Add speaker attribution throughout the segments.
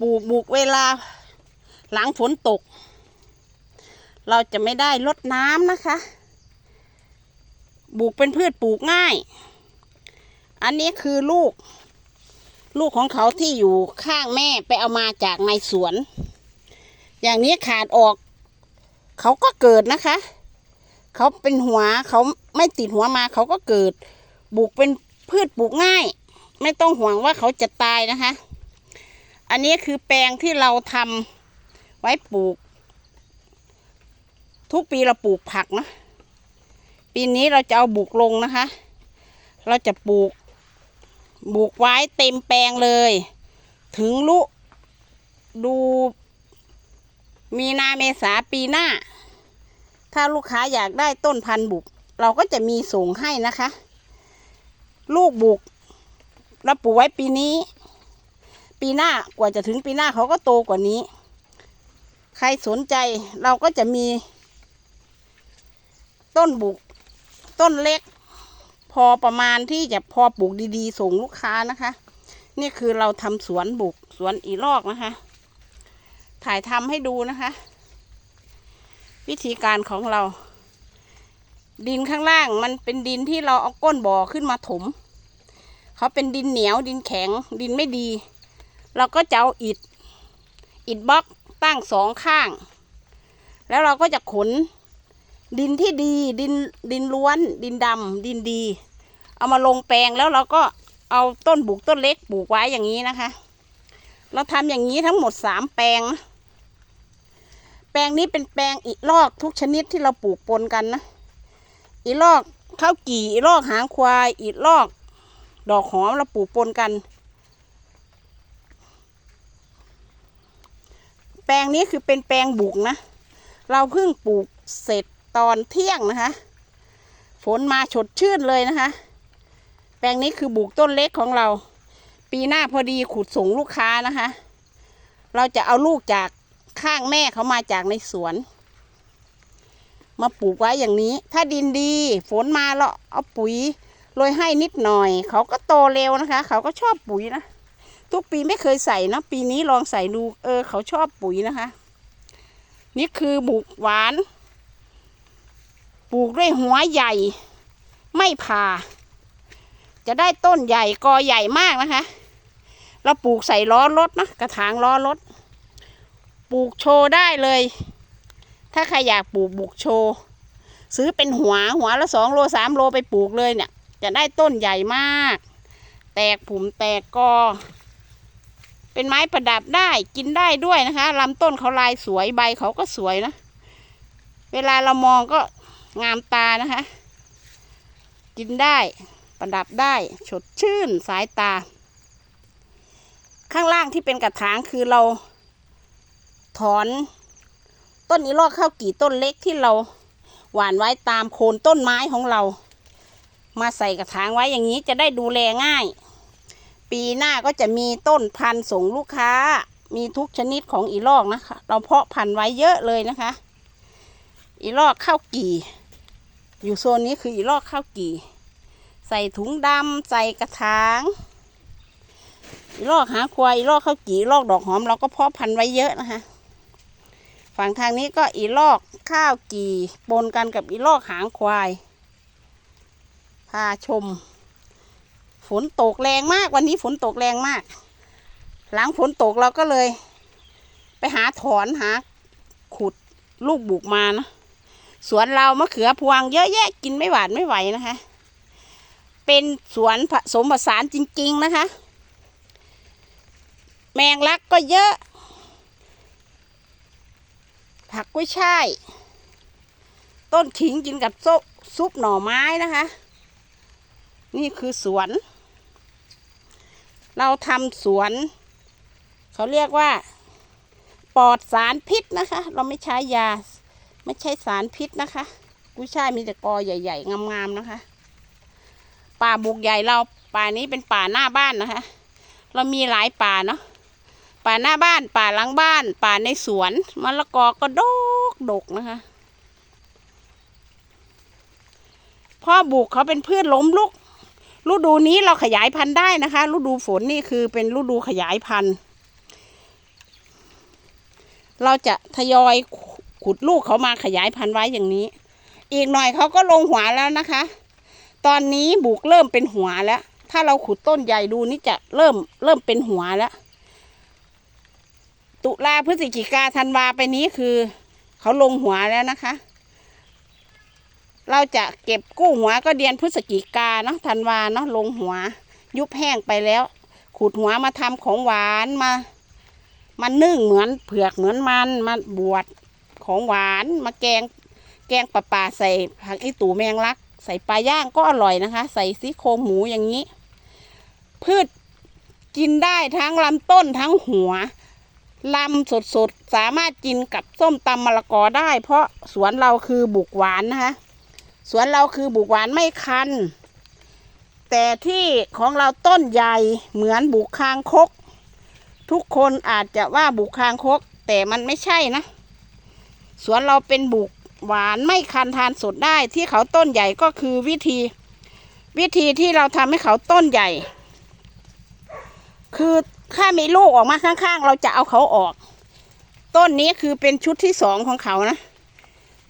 Speaker 1: ปลูกบุกเวลาหลังฝนตก เราจะไม่ได้ลดน้ำนะคะ บุกเป็นพืชปลูกง่าย อันนี้คือลูก ลูกของเขาที่อยู่ข้างแม่ไปเอามาจากในสวน อย่างนี้ขาดออก เขาก็เกิดนะคะ เขาเป็นหัวเขาไม่ติดหัวมาเขาก็เกิด บุกเป็นพืชปลูกง่าย ไม่ต้องห่วงว่าเขาจะตายนะคะ อันนี้คือแปลงที่เราทำไว้ปลูก ทุกปีเราปลูกผักนะปีนี้เราจะเอาบุกลงนะคะ เราจะปลูกบุกไว้เต็มแปลงเลย ถึงลุดูมีนาเมษาปีหน้า ถ้าลูกค้าอยากได้ต้นพันธุ์บุก เราก็จะมีส่งให้นะคะ ลูกบุกเราปลูกไว้ปีนี้ ปีหน้ากว่าจะถึงปีหน้าเขาก็โตกว่านี้ ใครสนใจเราก็จะมี ต้นบุก ต้นเล็ก พอประมาณที่จะพอปลูกดีๆ ส่งลูกค้านะคะ นี่คือเราทำสวนบุกสวนอีลอกนะคะ ถ่ายทำให้ดูนะคะ วิธีการของเรา ดินข้างล่างมันเป็นดินที่เราเอาก้นบ่อขึ้นมาถม เขาเป็นดินเหนียวดินแข็งดินไม่ดี เราก็จะเอาอิฐอิฐบล็อกตั้งสองข้าง แล้วเราก็จะขนดินที่ดีดินดินล้วน ดินดำดินดี เอามาลงแปลงแล้วเราก็เอาต้นบุกต้นเล็กปลูกไว้อย่างนี้นะคะ เราทำอย่างนี้ทั้งหมดสามแปลงนะแปลงนี้เป็นแปลงอีลอกทุกชนิดที่เราปลูกปนกันนะ อีลอกข้าวกี่อีลอกหางควาย อีลอก ดอกหอมเราปลูกปนกัน แปลงนี้คือเป็นแปลงบุกนะ เราเพิ่งปลูกเสร็จตอนเที่ยงนะคะ ฝนมาฉดชื่นเลยนะคะ แปลงนี้คือบุกต้นเล็กของเรา ปีหน้าพอดีขุดส่งลูกค้านะคะ เราจะเอาลูกจากข้างแม่เขามาจากในสวน มาปลูกไว้อย่างนี้ ถ้าดินดี ฝนมาเราเอาปุ๋ยโรยให้นิดหน่อย เขาก็โตเร็วนะคะ เขาก็ชอบปุ๋ยนะ ทุกปีไม่เคยใส่นะ ปีนี้ลองใส่ดูเออ เขาชอบปุ๋ยนะคะ นี่คือบุกหวาน ปลูกด้วยหัวใหญ่ ไม่ผ่า จะได้ต้นใหญ่กอใหญ่มากนะคะ เราปลูกใส่ล้อรถนะกระถางล้อรถ ปลูกโชว์ได้เลย ถ้าใครอยากปลูกบุกโชว์ซื้อเป็นหัวหัวละสองโลสามโลไปปลูกเลยเนี่ย จะได้ต้นใหญ่มาก แตกผุมแตกกอ เป็นไม้ประดับได้กินได้ด้วยนะคะลำต้นเขาลายสวยใบเขาก็สวยนะ เวลาเรามองก็งามตานะคะ กินได้ประดับได้สดชื่นสายตา ข้างล่างที่เป็นกระถางคือเรา ถอนต้นนี้ลอกข้าวกี่ต้นเล็กที่เราหว่านไว้ตามโคนต้นไม้ของเรา มาใส่กระถางไว้อย่างนี้จะได้ดูแลง่าย ปีหน้าก็จะมีต้นพันธุ์ส่งลูกค้า มีทุกชนิดของอีลอกนะคะ เราเพาะพันธุ์ไว้เยอะเลยนะคะ อีลอกข้าวกี่ อยู่โซนนี้คืออีลอกข้าวกี่ ใส่ถุงดำใส่กระถางอีลอกหาควายอีลอกข้าวกี่อีลอกดอกหอมเราก็เพาะพันธุ์ไว้เยอะนะคะ ฝั่งทางนี้ก็อีลอกข้าวกี่ปนกันกับอีลอกหางควาย พาชม ฝนตกแรงมาก วันนี้ฝนตกแรงมาก หลังฝนตกเราก็เลย ไปหาถอนหาขุดลูกบุกมานะสวนเรามะเขือพวงเยอะแยะกินไม่หวานไม่ไหวนะคะ เป็นสวนผสมผสานจริง ๆนะคะ แมงลักก็เยอะ ผักกุ้ยช่าย ต้นขิงกินกับซุปซุปหน่อไม้นะคะ นี่คือสวน เราทำสวน เขาเรียกว่า ปลอดสารพิษนะคะ เราไม่ใช้ยา ไม่ใช่สารพิษนะคะ กุ้ยช่ายมีแต่กอใหญ่ ๆ งามๆนะคะ ป่าบุกใหญ่เราป่านี้เป็นป่าหน้าบ้านนะคะ เรามีหลายป่าเนาะป่าหน้าบ้านป่าหลังบ้าน ป่าในสวนมะละกอก็ดกดกนะคะพ่อบุกเขาเป็นพืชล้มลุก ฤดูนี้เราขยายพันธุ์ได้นะคะฤดูฝนนี่คือเป็นฤดูขยายพันธุ์ เราจะทยอยขุดลูกเขามาขยายพันธุ์ไว้อย่างนี้ อีกหน่อยเขาก็ลงหัวแล้วนะคะ ตอนนี้บุกเริ่มเป็นหัวแล้ว ถ้าเราขุดต้นใหญ่ดูนี่จะเริ่มเริ่มเป็นหัวแล้ว ตุลาพฤศจิกาธันวาไปนี้คือ เขาลงหัวแล้วนะคะ เราจะเก็บกู้หัวก็เดือนพฤศจิกาเนาะธันวาเนาะลงหัว ยุบแห้งไปแล้วขุดหัวมาทำของหวานมามันนึ่งเหมือนเผือกเหมือนมันมาบวชของหวานมาแกงแกงปลาปลาใส่ผักอีตูแมงลัก ใส่ปลาย่างก็อร่อยนะคะ ใส่ซี่โครงหมูอย่างนี้ พืชกินได้ทั้งลำต้นทั้งหัวลำสดๆสามารถกินกับส้มตำมะละกอได้ เพราะสวนเราคือบุกหวานนะคะ สวนเราคือบุกหวานไม่คัน แต่ที่ของเราต้นใหญ่เหมือนบุกคางคก ทุกคนอาจจะว่าบุกคางคก แต่มันไม่ใช่นะ สวนเราเป็นบุกหวานไม่คันทานสดได้ที่เขาต้นใหญ่ก็คือวิธี วิธีที่เราทำให้เขาต้นใหญ่ คือถ้ามีลูกออกมาข้างๆ เราจะเอาเขาออก ต้นนี้คือเป็นชุดที่สองของเขานะ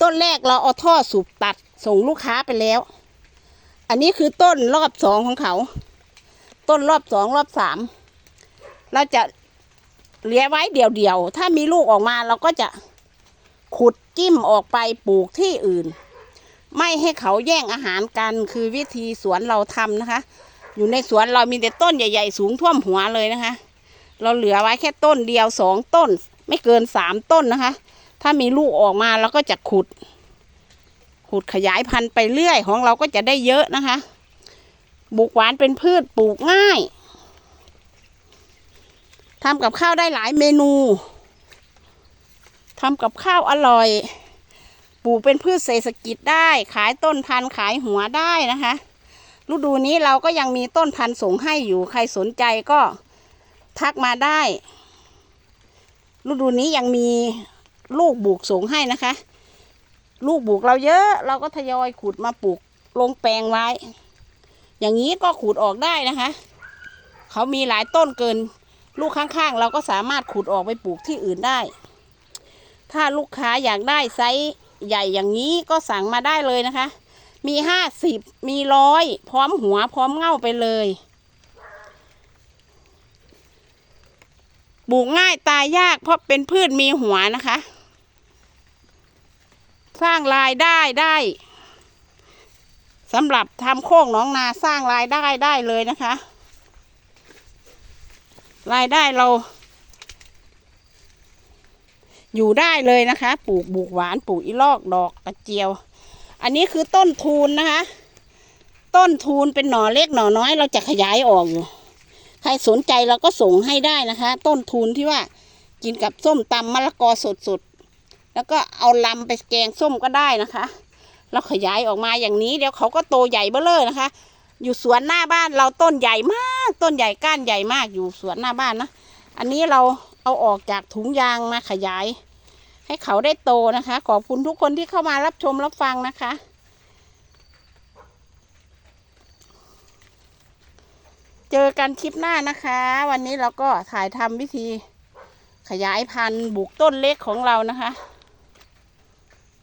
Speaker 1: ต้นแรกเราเอาท่อสูบตัดส่งลูกค้าไปแล้ว อันนี้คือต้นรอบสองของเขา ต้นรอบสองรอบสามเราจะเหลี้ยไว้เดี่ยวๆ ถ้ามีลูกออกมาเราก็จะขุดจิ้มออกไปปลูกที่อื่น ไม่ให้เขาแย่งอาหารกันคือวิธีสวนเราทำนะคะ อยู่ในสวนเรามีแต่ต้นใหญ่ๆ สูงท่วมหัวเลยนะคะ เราเหลือไว้แค่ต้นเดียวสองต้น ไม่เกินสามต้นนะคะ ถ้ามีลูกออกมาเราก็จะขุด ขุดขยายพันธุ์ไปเรื่อยของเราก็จะได้เยอะนะคะ บุกหวานเป็นพืชปลูกง่ายทำกับข้าวได้หลายเมนู ทำกับข้าวอร่อย ปลูกเป็นพืชเศรษฐกิจได้ ขายต้นพันธุ์ขายหัวได้นะคะ ฤดูนี้เราก็ยังมีต้นพันธุ์ส่งให้อยู่ ใครสนใจก็ทักมาได้ ฤดูนี้ยังมี ลูกบุกส่งให้นะคะ ลูกบุกเราเยอะเราก็ทยอยขุดมาปลูกลงแปลงไว้ อย่างนี้ก็ขุดออกได้นะคะ เขามีหลายต้นเกิน ลูกข้างๆ เราก็สามารถขุดออกไปปลูกที่อื่นได้ ถ้าลูกค้าอยากได้ไซส์ใหญ่อย่างนี้ก็สั่งมาได้เลยนะคะ มีห้าสิบมีร้อยพร้อมหัวพร้อมเง่าไปเลยปลูกง่ายตายยากเพราะเป็นพืชมีหัวนะคะ ร้างรายได้ได้สำหรับทำโค้งน้องนาสร้างรายได้ได้เลยนะคะ รายได้เรา อยู่ได้เลยนะคะ ปลูกบุกหวานปลูกอีลอกดอกกระเจียว อันนี้คือต้นทูนนะคะ ต้นทูนเป็นหน่อเล็กหน่อน้อยเราจะขยายออกอยู่ใครสนใจเราก็ส่งให้ได้นะคะ ต้นทูนที่ว่ากินกับส้มตำมะละกอสดๆ แล้วก็เอาลำไปแกงส้มก็ได้นะคะ เราขยายออกมาอย่างนี้เดี๋ยวเขาก็โตใหญ่เบ้อเลยนะคะ อยู่สวนหน้าบ้านเราต้นใหญ่มาก ต้นใหญ่ก้านใหญ่มากอยู่สวนหน้าบ้านนะ อันนี้เราเอาออกจากถุงยางมาขยาย ให้เขาได้โตนะคะ ขอบคุณทุกคนที่เข้ามารับชมรับฟังนะคะเจอกันคลิปหน้านะคะ วันนี้เราก็ถ่ายทำวิธีขยายพันธุ์บุกต้นเล็กของเรานะคะ